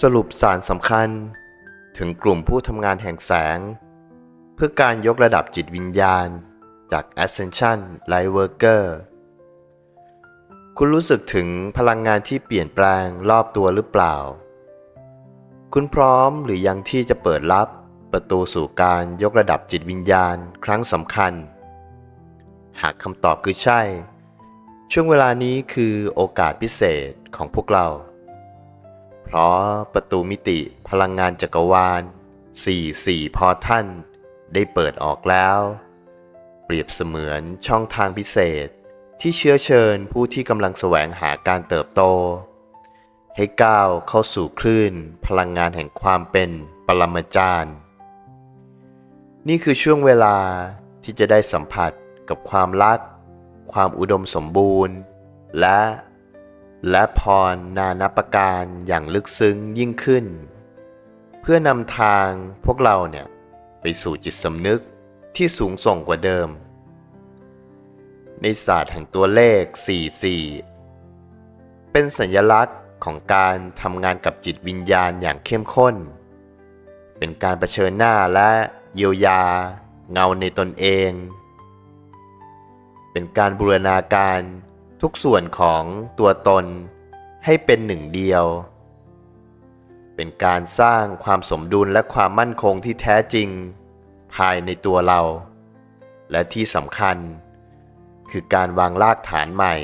สรุปสารสำคัญถึงกลุ่มผู้ทำงานแห่งแสง เพื่อการยกระดับจิตวิญญาณจาก Ascension Light Worker คุณรู้สึกถึงพลังงานที่เปลี่ยนแปลงรอบตัวหรือเปล่า คุณพร้อมหรือยังที่จะเปิดรับประตูสู่การยกระดับจิตวิญญาณครั้งสำคัญ หากคำตอบคือใช่ ช่วงเวลานี้คือโอกาสพิเศษของพวกเรา เพราะประตูมิติพลังงานจักรวาล 4-4 พอท่าน ได้เปิดออกแล้ว เปรียบเสมือนช่องทางพิเศษ ที่เชื้อเชิญผู้ที่กำลังแสวงหาการเติบโต ให้ก้าวเข้าสู่คลื่นพลังงานแห่งความเป็นปรมาจารย์ นี่คือช่วงเวลาที่จะได้สัมผัสกับความรัก ความอุดมสมบูรณ์ และ และพรนานาประการอย่างลึกซึ้งยิ่งขึ้น เพื่อนำทางพวกเราเนี่ยไปสู่จิตสำนึกที่สูงส่งกว่าเดิม ในศาสตร์แห่งตัวเลข 44 เป็นสัญลักษณ์ของการทำงานกับจิตวิญญาณอย่างเข้มข้น เป็นการรเผชิญหน้าและเยียวยา เงาในตนเอง เป็นการบูรณาการ ทุกส่วนของตัวตนให้เป็นหนึ่งเดียว เป็นการสร้างความสมดุลและความมั่นคงที่แท้จริง ภายในตัวเรา และที่สำคัญ คือการวางรากฐานใหม่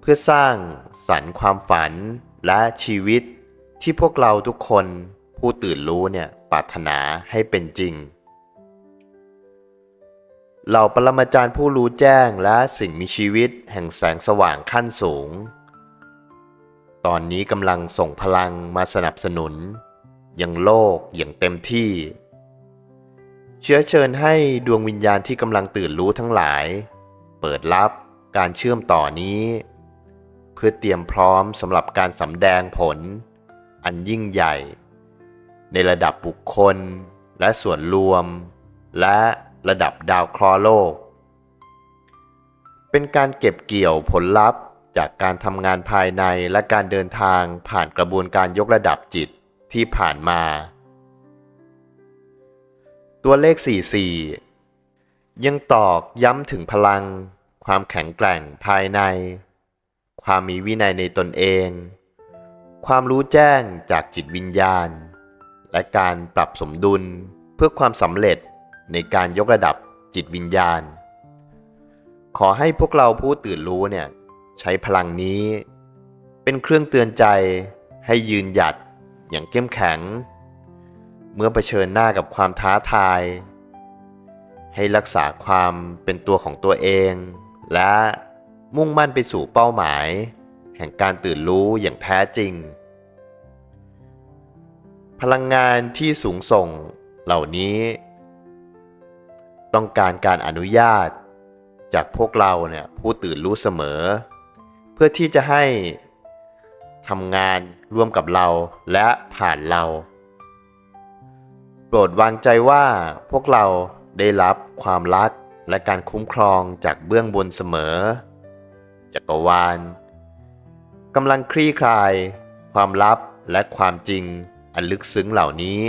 เพื่อสร้างสรรค์ความฝันและชีวิตที่พวกเราทุกคนผู้ตื่นรู้เนี่ยปรารถนาให้เป็นจริง เหล่าปรมาจารย์ผู้รู้แจ้งและสิ่งมีชีวิตแห่งแสงสว่างขั้นสูง ตอนนี้กำลังส่งพลังมาสนับสนุน ยังโลกอย่างเต็มที่ เชื้อเชิญให้ดวงวิญญาณที่กำลังตื่นรู้ทั้งหลาย เปิดรับการเชื่อมต่อนี้ เพื่อเตรียมพร้อมสำหรับการสำแดงผล อันยิ่งใหญ่ ในระดับบุคคลและส่วนรวม และ ระดับดาวเคราะห์โลก เป็นการเก็บเกี่ยวผลลัพธ์จากการทำงานภายในและการเดินทางผ่านกระบวนการยกระดับจิตที่ผ่านมา ตัวเลข 44 ยังตอกย้ำถึงพลัง ความแข็งแกร่งภายใน ความมีวินัยในตนเอง ความรู้แจ้งจากจิตวิญญาณ และการปรับสมดุลเพื่อความสำเร็จ ในการยกระดับจิตวิญญาณ ขอให้พวกเราผู้ตื่นรู้เนี่ยใช้พลังนี้ เป็นเครื่องเตือนใจให้ยืนหยัดอย่างเข้มแข็ง เมื่อเผชิญหน้ากับความท้าทาย ให้รักษาความเป็นตัวของตัวเอง และมุ่งมั่นไปสู่เป้าหมาย แห่งการตื่นรู้อย่างแท้จริง พลังงานที่สูงส่งเหล่านี้ ต้องการการอนุญาต จากพวกเราเนี่ยผู้ตื่นรู้เสมอ เพื่อที่จะให้ทำงานร่วมกับเราและผ่านเรา โปรดวางใจว่าพวกเราได้รับความรักและการคุ้มครองจากเบื้องบนเสมอ จักรวาลกำลังคลี่คลาย ความลับและความจริงอันลึกซึ้งเหล่านี้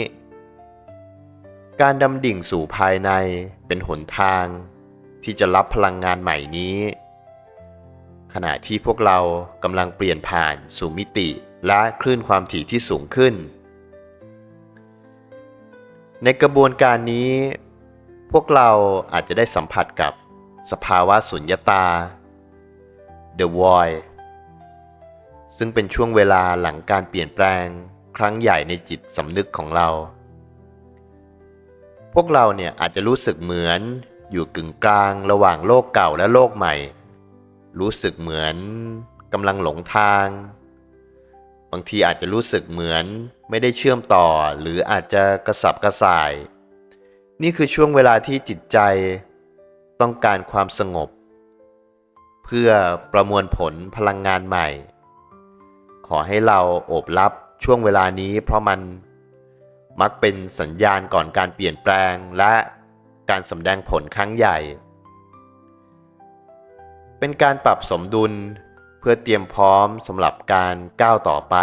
การดำดิ่งสู่ภายใน เป็นหนทางที่จะรับพลังงานใหม่นี้ ขณะที่พวกเรากำลังเปลี่ยนผ่านสู่มิติและคลื่นความถี่ที่สูงขึ้น ในกระบวนการนี้ พวกเราอาจจะได้สัมผัสกับสภาวะสุญญตา The Void ซึ่งเป็นช่วงเวลาหลังการเปลี่ยนแปลงครั้งใหญ่ในจิตสำนึกของเรา วกเราเนี่ยอาจจะรู้สึกเหมือนอยู่กึ่งกลางระหว่างโลกเก่าและโลกใหม่ รู้สึกเหมือนกำลังหลงทาง บางทีอาจจะรู้สึกเหมือนไม่ได้เชื่อมต่อหรืออาจจะกระสับกระส่าย นี่คือช่วงเวลาที่จิตใจต้องการความสงบ เพื่อประมวลผลพลังงานใหม่ ขอให้เราโอบรับช่วงเวลานี้เพราะมัน มักเป็นสัญญาณก่อนการเปลี่ยนแปลงและการสำแดงผลครั้งใหญ่ เป็นการปรับสมดุลเพื่อเตรียมพร้อมสำหรับการก้าวต่อไป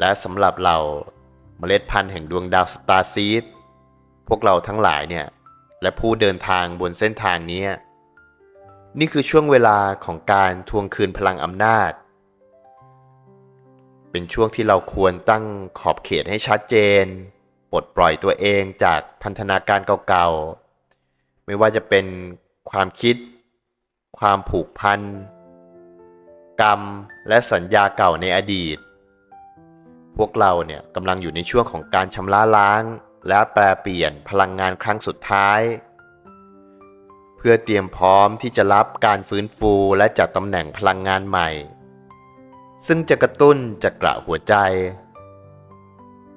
และสำหรับเราเมล็ดพันธุ์แห่งดวงดาวสตาร์ซีดพวกเราทั้งหลายเนี่ย และผู้เดินทางบนเส้นทางนี้ นี่คือช่วงเวลาของการทวงคืนพลังอำนาจ เป็นช่วงที่เราควรตั้งขอบเขตให้ชัดเจน ปลดปล่อยตัวเองจากพันธนาการเก่าๆ ไม่ว่าจะเป็นความคิด ความผูกพัน กรรม และสัญญาเก่าในอดีต พวกเราเนี่ยกำลังอยู่ในช่วงของการชำระล้าง และแปลเปลี่ยนพลังงานครั้งสุดท้าย เพื่อเตรียมพร้อมที่จะรับการฟื้นฟูและจัดตำแหน่งพลังงานใหม่ ซึ่งจะกระตุ้นจะกระหัวใจ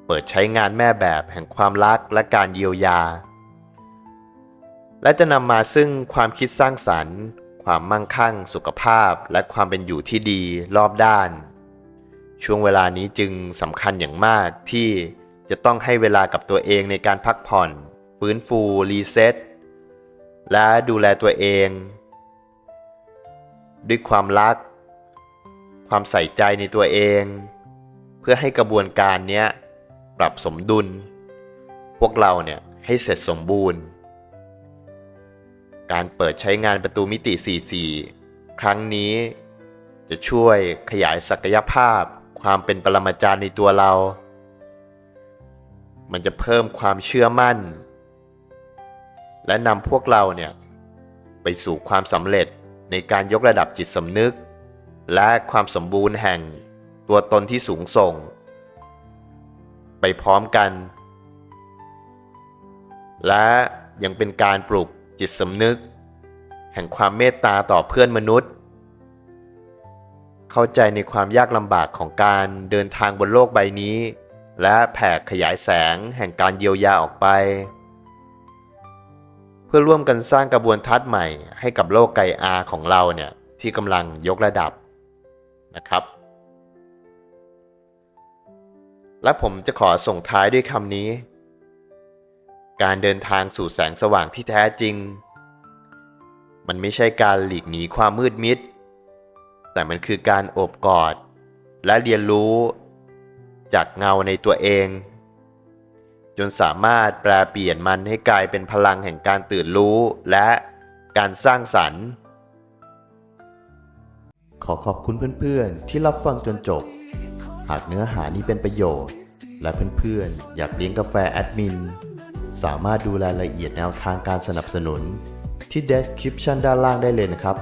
เปิดใช้งานแม่แบบแห่งความรักและการเยียวยา และจะนำมาซึ่งความคิดสร้างสรรค์ ความมั่งคั่ง สุขภาพ และความเป็นอยู่ที่ดีรอบด้าน ช่วงเวลานี้จึงสำคัญอย่างมากที่จะต้องให้เวลากับตัวเองในการพักผ่อน ฟื้นฟู รีเซ็ตและดูแลตัวเอง ด้วยความรัก ความใส่ใจในตัวเอง เพื่อให้กระบวนการเนี้ยปรับสมดุล พวกเราเนี่ยให้เสร็จสมบูรณ์ การเปิดใช้งานประตูมิติ 44 ครั้งนี้ จะช่วยขยายศักยภาพ ความเป็นปรมาจารย์ในตัวเรา มันจะเพิ่มความเชื่อมั่น และนำพวกเราเนี่ยไปสู่ความสำเร็จในการยกระดับจิตสำนึก และความสมบูรณ์แห่งตัวตนที่สูงส่ง ไปพร้อมกัน และยังเป็นการปลุกจิตสำนึก แห่งความเมตตาต่อเพื่อนมนุษย์ เข้าใจในความยากลำบากของการเดินทางบนโลกใบนี้ และแผ่ขยายแสงแห่งการเยียวยาออกไป เพื่อร่วมกันสร้างกระบวนทัศน์ใหม่ให้กับโลกไกอาของเราเนี่ยที่กำลังยกระดับ นะครับ และผมจะขอส่งท้ายด้วยคำนี้ การเดินทางสู่แสงสว่างที่แท้จริง มันไม่ใช่การหลีกหนีความมืดมิด แต่มันคือการโอบกอด และเรียนรู้จากเงาในตัวเอง จนสามารถแปลเปลี่ยนมันให้กลายเป็นพลังแห่งการตื่นรู้และการสร้างสรรค์ ขอขอบคุณเพื่อนๆ ที่รับฟังจนจบ หากเนื้อหานี้เป็นประโยชน์ และเพื่อนๆ อยากเลี้ยงกาแฟแอดมิน สามารถดูรายละเอียดแนวทางการสนับสนุน ที่ description ด้านล่างได้เลยนะครับ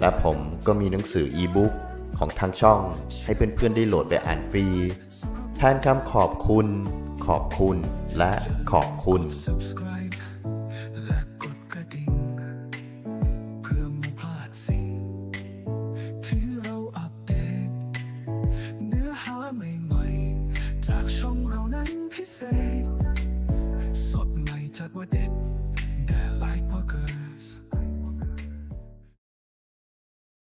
และผมก็มีหนังสืออีบุ๊กของทางช่องให้เพื่อนๆ ได้โหลดไปอ่านฟรี แทนคำขอบคุณ ขอบคุณ และขอบคุณ